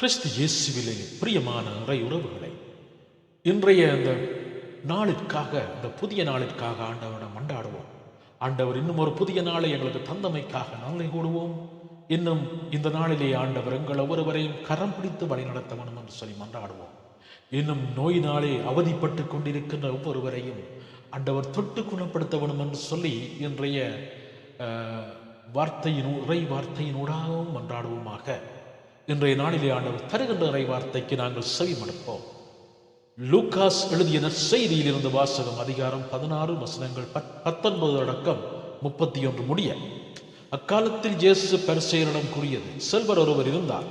கிறிஸ்து இயேசுவிலே பிரியமான இறை உறவுகளை இன்றைய அந்த நாளிற்காக இந்த புதிய நாளிற்காக ஆண்டவரிடம் மண்டாடுவோம் ஆண்டவர் இன்னும் ஒரு புதிய நாளை எங்களுக்கு தந்தமைக்காக நன்மை கூடுவோம் இன்னும் இந்த நாளிலே ஆண்டவர் எங்கள் ஒவ்வொருவரையும் கரம் பிடித்து வழி நடத்த வேண்டும் என்று சொல்லி மன்றாடுவோம். இன்னும் நோயினாலே அவதிப்பட்டு கொண்டிருக்கின்ற ஒவ்வொருவரையும் ஆண்டவர் தொட்டு குணப்படுத்த வேண்டும் என்று சொல்லி இன்றைய வார்த்தையின் உரை வார்த்தையினூடாகவும் மன்றாடுவோமாக. இன்றைய நாளிலே ஆண்டவர் தருகின்ற இறை வார்த்தைக்கு நாங்கள் செவி மடுப்போம் லூகாஸ் எழுதிய நற்செய்தியில் இருந்து வாசகம் அதிகாரம் பதினாறு வசனங்கள் பத்- பத்தொன்பது அடக்கம் முப்பத்தி ஒன்று முடிய. அக்காலத்தில் இயேசு பரிசெயரிடம் கூறியது செல்வர் ஒருவர் இருந்தார்.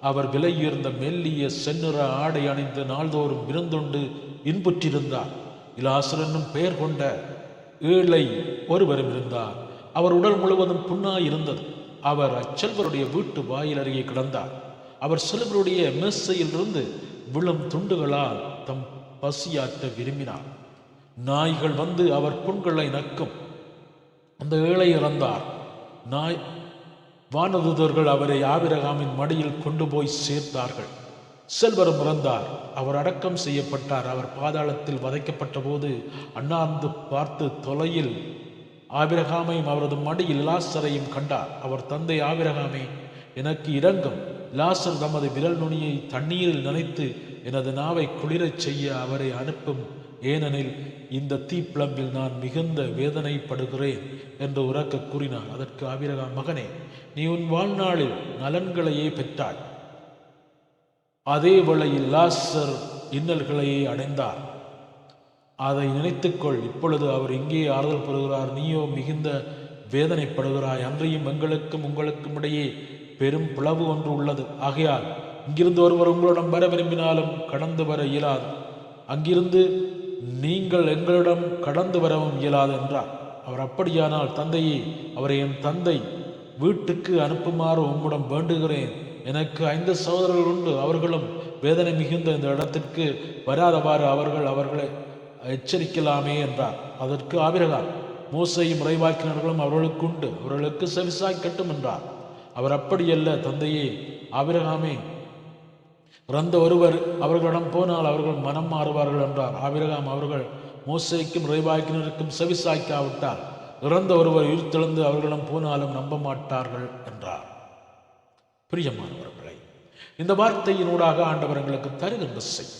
அவர் விலையுயர்ந்த மெல்லிய செந்நிற ஆடை அணிந்து நாள்தோறும் விருந்துண்டு இன்புற்றிருந்தார். இலாசர் என்னும் பெயர் கொண்ட ஏழை ஒருவரும் இருந்தார். அவர் உடல் முழுவதும் புண்ணாய் இருந்தது அவர் அச்செல்வருடைய வீட்டு வாயில் அருகே கிடந்தார். அவர் செல்வருடைய மேசையிலிருந்து விழும் துண்டுகளால் தம் பசியாற்ற விரும்பினார். நாய்கள் வந்து அவர் புண்களை நக்கும். அந்த ஏழை இறந்தார். நாய் வானதுதர்கள் அவரை ஆபிரகாமின் மடியில் கொண்டு போய் சேர்த்தார்கள். செல்வரும் இறந்தார். அவர் அடக்கம் செய்யப்பட்டார். அவர் பாதாளத்தில் வதைக்கப்பட்ட போது அண்ணாந்து பார்த்து தொலையில் ஆபிரகாமையும் அவரது மடியில் லாசரையும் கண்டார். அவர் தந்தை ஆபிரகாமை எனக்கு இரங்கும். லாசர் தமது விரல் நுனியை தண்ணீரில் நனைத்து எனது நாவை குளிரச் செய்ய அவரை அனுப்பும். ஏனெனில் இந்த தீப்பிளம்பில் நான் மிகுந்த வேதனைப்படுகிறேன் என்று உறக்க கூறினார். அதற்கு ஆபிரகாம் மகனே நீ உன் வாழ்நாளில் நலன்களையே பெற்றாய். அதே வேளையில் லாசர் இன்னல்களையே அடைந்தார். அதை நினைத்துக்கொள். இப்பொழுது அவர் இங்கே ஆறுதல் பெறுகிறார் நீயோ மிகுந்த வேதனைப்படுகிறாய். அன்றையும் எங்களுக்கும் உங்களுக்கும் இடையே பெரும் பிளவு ஒன்று உள்ளது. ஆகையால் இங்கிருந்து ஒருவர் உங்களிடம் வர விரும்பினாலும் கடந்து வர இயலாது. அங்கிருந்து நீங்கள் எங்களிடம் கடந்து வரவும் இயலாது என்றார். அவர் அப்படியானால் தந்தையே அவரை என் தந்தை வீட்டுக்கு அனுப்புமாறு உம்மிடம் வேண்டுகிறேன். எனக்கு ஐந்து சகோதரர்கள் உண்டு. அவர்களும் வேதனை மிகுந்த இந்த இடத்திற்கு வராதவாறு அவர்கள் அவர்களை எச்சரிக்கலாமே என்றார். அதற்கு ஆபிரகார் மூசையும் இறைவாக்கினர்களும் அவர்களுக்கு உண்டு. அவர்களுக்கு செவிசாய்க்கட்டும் என்றார். அவர் அப்படியல்ல தந்தையே. ஆபிரகாமே இறந்த ஒருவர் அவர்களிடம் போனால் அவர்கள் மனம் மாறுவார்கள் என்றார். ஆபிரகாம் அவர்கள் மோசைக்கும் இறைவாக்கினருக்கும் செவிசாய்க்காவிட்டால் இறந்த ஒருவர் உயிர்த்தெழுந்து அவர்களிடம் போனாலும் நம்ப மாட்டார்கள் என்றார். பிரியமானவர்களை இந்த வார்த்தையினூடாக ஆண்டவர் எங்களுக்கு தருகின்ற செய்.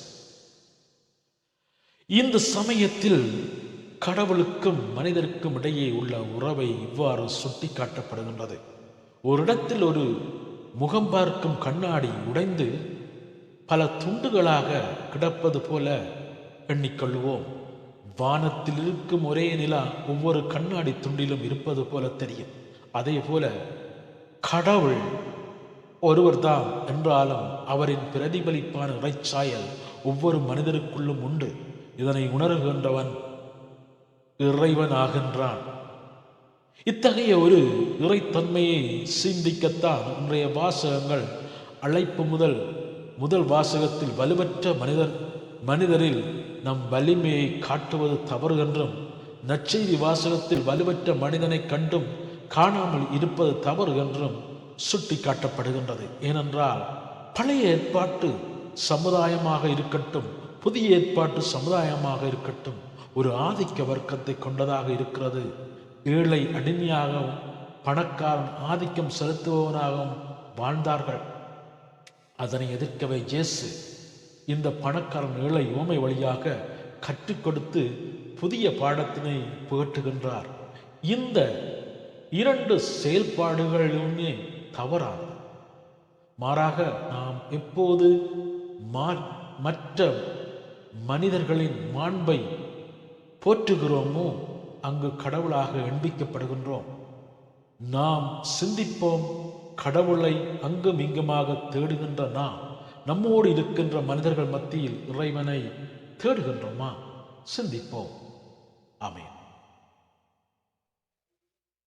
இந்த சமயத்தில் கடவுளுக்கும் மனிதருக்கும் இடையே உள்ள உறவை இவ்வாறு சுட்டி காட்டப்படுகின்றது ஒரு இடத்தில் ஒரு முகம் பார்க்கும் கண்ணாடி உடைந்து பல துண்டுகளாக கிடப்பது போல எண்ணிக்கொள்வோம் வானத்தில் இருக்கும் ஒரே நிலா ஒவ்வொரு கண்ணாடி துண்டிலும் இருப்பது போல தெரியும். அதே போல கடவுள் ஒருவர்தான் என்றாலும் அவரின் பிரதிபலிப்பான இறைச்சாயல் ஒவ்வொரு மனிதருக்குள்ளும் உண்டு. இதனை உணர்கின்றவன் இறைவன் ஆகின்றான் இத்தகைய ஒரு இறைத்தன்மையை சிந்திக்கத்தான் இன்றைய வாசகங்கள் அழைப்பு முதல் முதல் வாசகத்தில் வலுவற்ற மனிதர் மனிதரில் நம் வலிமையை காட்டுவது தவறு என்றும் நற்செய்தி வாசகத்தில் வலுவற்ற மனிதனை கண்டும் காணாமல் இருப்பது தவறு என்றும் சுட்டி காட்டப்படுகின்றது ஏனென்றால் பழைய ஏற்பாட்டு சமுதாயமாக இருக்கட்டும் புதிய ஏற்பாட்டு சமுதாயமாக இருக்கட்டும் ஒரு ஆதிக்க வர்க்கத்தை கொண்டதாக இருக்கிறது. ஏழை அடிமையாகவும் பணக்காரன் ஆதிக்கம் செலுத்துபவனாகவும் வாழ்ந்தார்கள். அதனை எதிர்க்கவே ஜேசு இந்த பணக்காரன் ஏழை ஓமை வழியாக கற்றுக் கொடுத்து புதிய பாடத்தினை புகட்டுகின்றார் இந்த இரண்டு செயல்பாடுகளுமே தவறானது. மாறாக நாம் எப்போது மா- மற்ற மனிதர்களின் மாண்பை போற்றுகிறோமோ அங்கு கடவுளாக எண்பிக்கப்படுகின்றோம். நாம் சிந்திப்போம் கடவுளை அங்கும் இங்குமாக தேடுகின்ற நாம் நம்மோடு இருக்கின்ற மனிதர்கள் மத்தியில் இறைவனை தேடுகின்றோமா? சிந்திப்போம். ஆமென்.